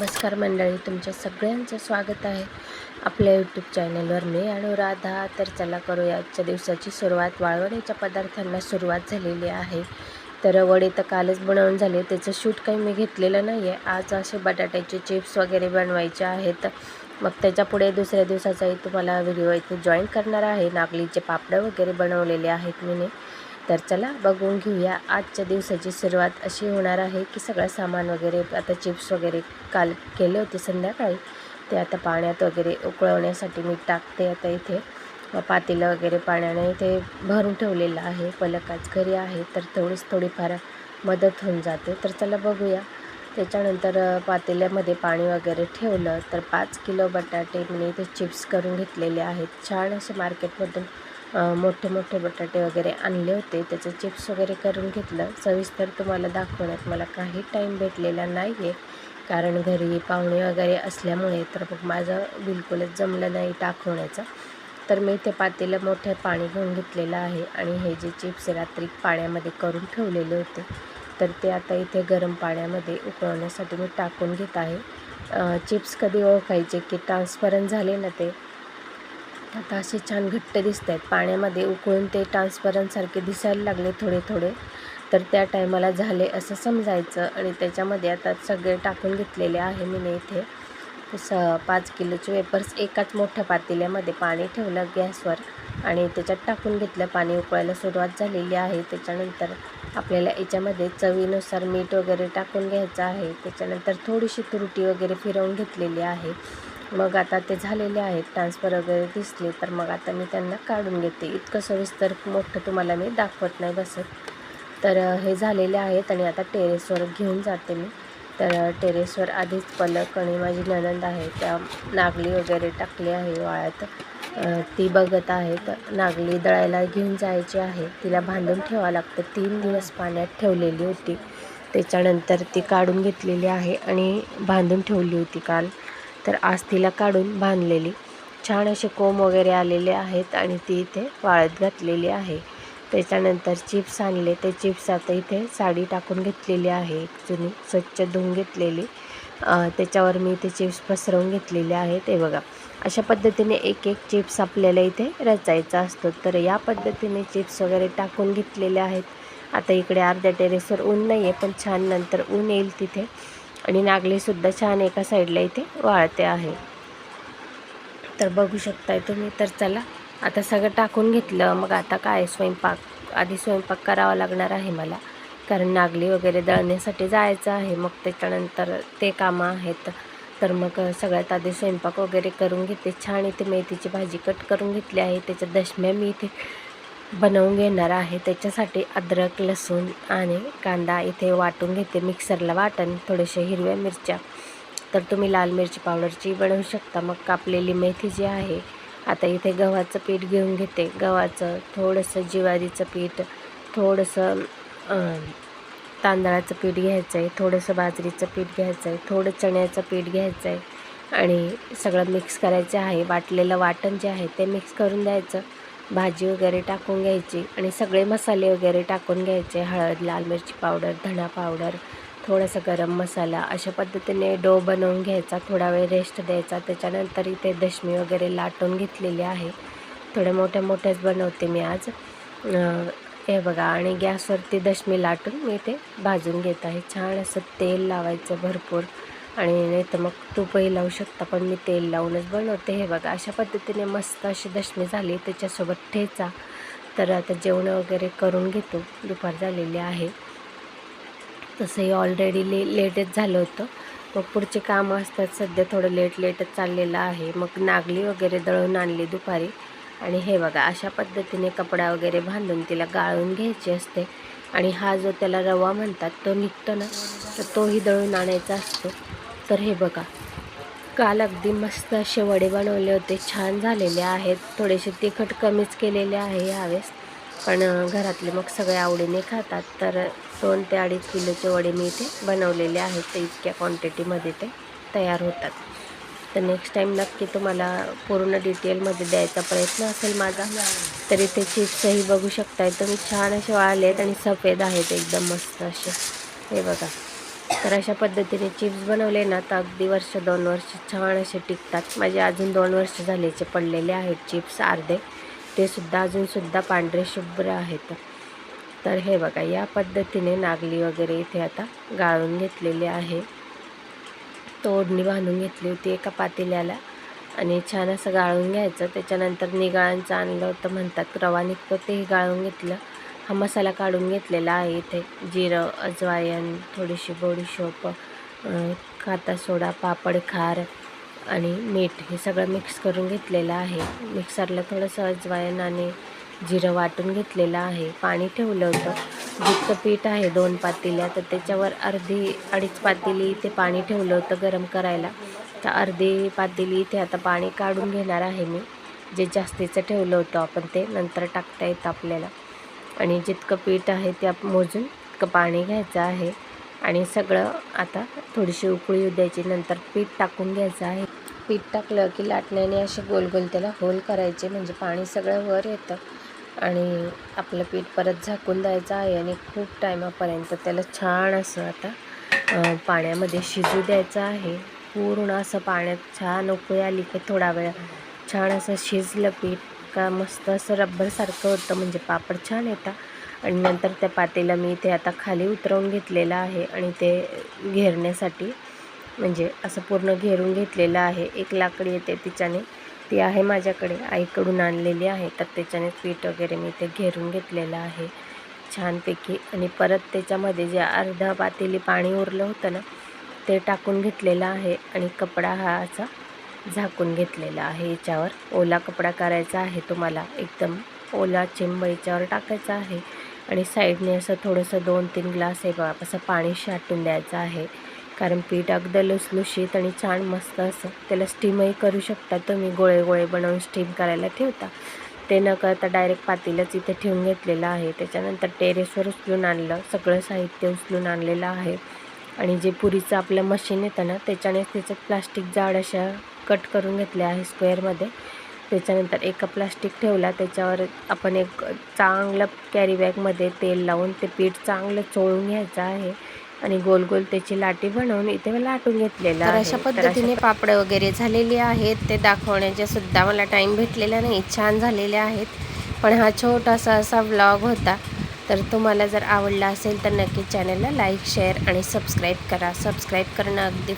नमस्कार मंडळी तुमच्या सगळ्यांचं स्वागत आहे आपल्या यूट्यूब चॅनलवर मी अनुराधा तर चला करूया आजच्या दिवसाची सुरुवात. वाळवण्याच्या पदार्थांना सुरुवात झालेली आहे. तर वडे तर कालच बनवून झाले. त्याचं शूट काही मी घेतलेलं नाही आहे आज असे बटाट्याचे चिप्स वगैरे बनवायचे आहेत. मग त्याच्यापुढे दुसऱ्या दिवसाचाही तुम्हाला व्हिडिओ इथे जॉईन करणार आहे. नागलीचे पापडं वगैरे बनवलेले आहेत मी तर चला बघून घेऊया आजच्या दिवसाची सुरुवात अशी होणार आहे की सगळं सामान वगैरे आता चिप्स वगैरे काल केले होते संध्याकाळी. ते आता पाण्यात वगैरे उकळवण्यासाठी मी टाकते आता इथे. पातेलं वगैरे पाण्याने इथे भरून ठेवलेलं आहे. पलकाच घरी आहे तर थोडीच थोडीफार मदत होऊन जाते. तर चला बघूया. त्याच्यानंतर पातेल्यामध्ये पाणी वगैरे ठेवलं तर पाच किलो बटाटे मी इथे चिप्स करून घेतलेले आहेत. छान असे मार्केटमधून मोठे मोठे बटाटे वगैरे आणले होते. त्याचं चिप्स वगैरे करून घेतलं. सविस्तर तुम्हाला दाखवण्यात मला काही टाईम भेटलेला नाही आहे कारण घरी पाहुणे वगैरे असल्यामुळे तर मग माझं बिलकुलच जमलं नाही दाखवण्याचं. तर मी ते पातेलं मोठे पाणी घेऊन घेतलेलं आहे आणि हे जे चिप्स रात्री पाण्यामध्ये करून ठेवलेले होते तर ते आता इथे गरम पाण्यामध्ये उकळवण्यासाठी मी टाकून घेत आहे. चिप्स कधी ओळखायचे की ट्रान्सपरंट झाले ना ते? आता असे छान घट्ट दिसत आहेत पाण्यामध्ये उकळून ते ट्रान्सपरंटसारखे दिसायला लागले थोडे थोडे तर त्या टायमाला झाले असं समजायचं आणि त्याच्यामध्ये आता सगळे टाकून घेतलेले आहे मी इथे. स पाच किलोचे वेपर्स एकाच मोठ्या पातेल्यामध्ये पाणी ठेवलं गॅसवर आणि त्याच्यात टाकून घेतलं. पाणी उकळायला सुरुवात झालेली आहे. त्याच्यानंतर आपल्याला याच्यामध्ये चवीनुसार मीठ वगैरे टाकून घ्यायचं आहे. त्याच्यानंतर थोडीशी तुरटी वगैरे फिरवून घेतलेली आहे. मग आता ते झालेले आहेत ट्रान्सफर वगैरे दिसले तर मग आता मी त्यांना काढून घेते. इतकं सविस्तर मोठं तुम्हाला मी दाखवत नाही बसत. तर हे झालेले आहेत आणि आता टेरेसवर घेऊन जाते मी. तर टेरेसवर आधीच पलक आणि माझी ननंद आहे त्या नागली वगैरे टाकली आहे वाळ्यात ती बघत आहेत. नागली दळायला घेऊन जायची आहे. तिला बांधून ठेवावं लागतं. तीन दिवस पाण्यात ठेवलेली होती. त्याच्यानंतर ती काढून घेतलेली आहे आणि बांधून ठेवली होती काल. तर आज तिला काढून बांधलेली. छान असे कोंब वगैरे आलेले आहेत आणि ती इथे वाळत घातलेली आहे. त्याच्यानंतर चिप्स आणले. ते चिप्स आता इथे साडी टाकून घेतलेली आहे. जुनी स्वच्छ धुवून घेतलेली. त्याच्यावर मी इथे चिप्स पसरवून घेतलेले आहेत. ते बघा. अशा पद्धतीने एक एक चिप्स आपल्याला इथे रचायचा असतो. तर या पद्धतीने चिप्स वगैरे टाकून घेतलेले आहेत. आता इकडे अर्ध्या टेरेसवर ऊन नाही आहे पण छान नंतर ऊन येईल तिथे. आणि नागलीसुद्धा छान एका साईडला इथे वाळते आहे. तर बघू शकताय तुम्ही तर चला आता सगळं टाकून घेतलं मग आता काय स्वयंपाक आधी स्वयंपाक करावा लागणार आहे मला. कारण नागली वगैरे दळण्यासाठी जायचं आहे मग त्याच्यानंतर ते कामं आहेत. तर मग सगळ्यात आधी स्वयंपाक वगैरे करून घेते. छान इथे मेथीची भाजी कट करून घेतली आहे. त्याच्या दशम्या मी इथे बनवून घेणार आहे. त्याच्यासाठी अद्रक लसूण आणि कांदा इथे वाटून घेते. मिक्सरला वाटण थोडेसे हिरव्या मिरच्या. तर तुम्ही लाल मिरची पावडरची बनवू शकता. मग कापलेली मेथी जी आहे आता इथे गव्हाचं पीठ घेऊन घेते. गव्हाचं थोडंसं जिवारीचं पीठ थोडंसं तांदळाचं पीठ घ्यायचं आहे थोडंसं बाजरीचं पीठ घ्यायचं आहे थोडं चण्याचं पीठ घ्यायचं आहे आणि सगळं मिक्स करायचं आहे. वाटलेलं वाटण जे आहे ते मिक्स करून द्यायचं. भाजी वगैरे टाकून घ्यायची आणि सगळे मसाले वगैरे टाकून घ्यायचे. हळद लाल मिरची पावडर धणा पावडर थोडासा गरम मसाला अशा पद्धतीने डो बनवून घ्यायचा. थोडा वेळ रेस्ट द्यायचा. त्याच्यानंतर इथे दशमी वगैरे लाटून घेतलेली आहे. थोड्या मोठ्या मोठ्याच बनवते मी आज. हे बघा आणि गॅसवरती दशमी लाटून मी ते भाजून घेत आहे. छान असं तेल लावायचं भरपूर. आणि नाही तर मग तूपही लावू शकता पण मी तेल लावूनच बनवते. हे बघा अशा पद्धतीने मस्त अशी दशमी झाली. त्याच्यासोबत ठेचा. तर आता जेवण वगैरे करून घेतो. दुपार झालेली आहे. तसंही ऑलरेडी ले लेटच झालं होतं. मग पुढचे कामं असतात. सध्या थोडं लेट लेटच चाललेलं आहे. मग नागली वगैरे दळून आणली दुपारी. आणि हे बघा अशा पद्धतीने कपडा वगैरे बांधून तिला गाळून घ्यायची असते. आणि हा जो त्याला रवा म्हणतात तो निघतो ना तर तोही दळून आणायचा असतो. तर हे बघा. काल अगदी मस्त असे वडे बनवले होते. छान झालेले आहेत. थोडेसे तिखट कमीच केलेले आहे यावेळेस. पण घरातले मग सगळे आवडीने खातात. तर दोन ते अडीच किलोचे वडे मी इथे बनवलेले आहेत. ते इतक्या क्वांटिटीमध्ये ते तयार होतात. तर नेक्स्ट टाईम नक्की तुम्हाला पूर्ण डिटेलमध्ये द्यायचा प्रयत्न असेल माझा तरी ते चिप्सही बघू शकताय. तुम्ही छान असे वाळले आहेत आणि सफेद आहेत. एकदम मस्त असे. हे बघा. तर अशा पद्धतीने चिप्स बनवले ना तर अगदी वर्ष दोन वर्ष छान असे टिकतात. माझे अजून दोन वर्ष झालेचे पडलेले आहेत चिप्स अर्धे. ते सुद्धा अजूनसुद्धा पांढरे शुभ्र आहेत. तर हे बघा या पद्धतीने नागली वगैरे इथे आता गाळून घेतलेली आहे. तोडणी बांधून घेतली होती एका पातेल्याला आणि छान असं गाळून घ्यायचं. त्याच्यानंतर निगाळांचं आणलं होतं म्हणतात. रवा निघतो तेही गाळून घेतलं. हा मसाला काढून घेतलेला आहे. इथे जिरं अजवायन थोडीशी बडीशोप खाता सोडा पापड खार आणि मीठ हे सगळं मिक्स करून घेतलेलं आहे. मिक्सरला थोडंसं अजवायन आणि जिरं वाटून घेतलेलं आहे. पाणी ठेवलं होतं. जितकं पीठ आहे दोन पातेल्या तर त्याच्यावर अर्धी अडीच पातेली इथे पाणी ठेवलं होतं गरम करायला. तर अर्धी पातेली इथे आता पाणी काढून घेणार आहे मी. जे जास्तीचं ठेवलं होतं आपण ते नंतर टाकता येतं आपल्याला. आणि जितकं पीठ आहे ते आप मोजून तितकं पाणी घ्यायचं आहे. आणि सगळं आता थोडीशी उकळी द्यायची नंतर पीठ टाकून घ्यायचं आहे. पीठ टाकलं की लाटण्याने असे गोल गोल त्याला होल करायचे म्हणजे पाणी सगळं वर येतं. आणि आपलं पीठ परत झाकून द्यायचं आहे आणि खूप टायमापर्यंत त्याला छान असं आता पाण्यामध्ये शिजू द्यायचं आहे. पूर्ण असं पाण्यात छान उकळी आली की थोडा वेळ छान असं शिजलं पीठ का मस्त असं रब्बरसारखं होतं म्हणजे पापड छान येतात. आणि नंतर त्या पातेला मी ते आता खाली उतरवून घेतलेलं आहे आणि ते घेरण्यासाठी म्हणजे असं पूर्ण घेरून घेतलेलं आहे. एक लाकडी येते तिच्याने ती आहे माझ्याकडे आईकडून आणलेली आहे. तर त्याच्याने पीठ वगैरे मी ते घेरून घेतलेलं आहे छानपैकी. आणि परत त्याच्यामध्ये जे अर्धा पातेली पाणी उरलं होतं ना ते टाकून घेतलेलं आहे. आणि कपडा हा असा झाकून घेतलेला आहे याच्यावर. ओला कपडा करायचा आहे तुम्हाला. एकदम ओला चिंब याच्यावर टाकायचा आहे. आणि साईडने असं थोडंसं दोन तीन ग्लास आहे बघा असं पाणी शाटून द्यायचं आहे. कारण पीठ अगदी लुसलुशीत आणि छान मस्त असं. त्याला स्टीमही करू शकता तुम्ही. गोळे गोळे बनवून स्टीम करायला ठेवता. ते न करता डायरेक्ट पातेलंच इथे ठेवून घेतलेलं आहे. त्याच्यानंतर टेरेसवर उचलून आणलं. सगळं साहित्य उचलून आणलेलं आहे. आणि जे पुरीचं आपलं मशीन येतं ना त्याच्यानेच त्याच्यात प्लास्टिक जाड अशा कट करून घेतल्या आहे स्क्वेअरमध्ये. त्याच्यानंतर एका प्लास्टिक ठेवला त्याच्यावर आपण एक चांगलं कॅरी बॅगमध्ये तेल लावून ते पीठ चांगलं चोळून घ्यायचं आहे आणि गोल गोल त्याची लाटी बनवून इथे लाटून घेतलेलं तर अशा पद्धतीने पापड वगैरे झालेले आहेत. ते दाखवण्याचे सुद्धा मला टाईम भेटलेला नाही छान झालेले आहेत. पण हा छोटासा असा व्लॉग होता. तर तुम्हाला जर आवडला असेल तर नक्की चॅनलला लाईक शेअर आणि सबस्क्राईब करा. सबस्क्राईब करणं अगदी